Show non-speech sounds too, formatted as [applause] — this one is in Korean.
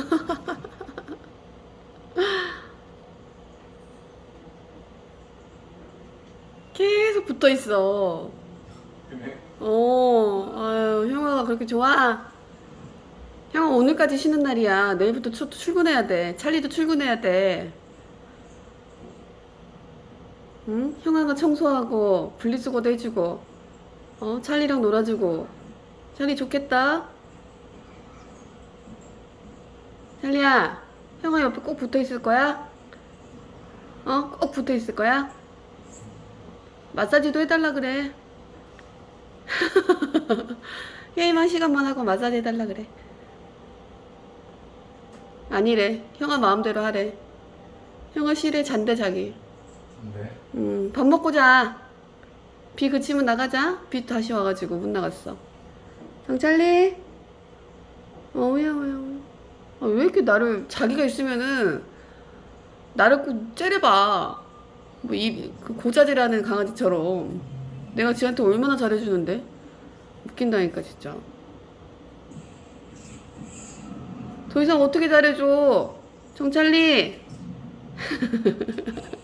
[laughs] 계속 붙어 있어. 그래? 어, 아유, 형아가 그렇게 좋아? 형아 오늘까지 쉬는 날이야. 내일부터 출, 출근해야 돼. 찰리도 출근해야 돼. 응? 형아가 청소하고 분리수거도 해주고, 어, 찰리랑 놀아주고. 찰리 좋겠다. 찰리야, 형아 옆에 꼭 붙어 있을 거야? 어, 꼭 붙어 있을 거야? 마사지도 해달라 그래. [laughs] 게임 한 시간만 하고 마사지 해달라 그래. 아니래. 형아 마음대로 하래. 형아 싫어 잔대 자기. 근데 음, 밥 먹고 자. 비 그치면 나가자. 비 다시 와가지고 못 나갔어. 정찰리? 어 우야, 어우야, 어우야. 아, 왜 이렇게 나를, 자기가 있으면은, 나를 꼭 째려봐. 뭐, 이, 그 고자질하는 강아지처럼. 내가 지한테 얼마나 잘해주는데? 웃긴다니까, 진짜. 더 이상 어떻게 잘해줘? 정찰리? [laughs]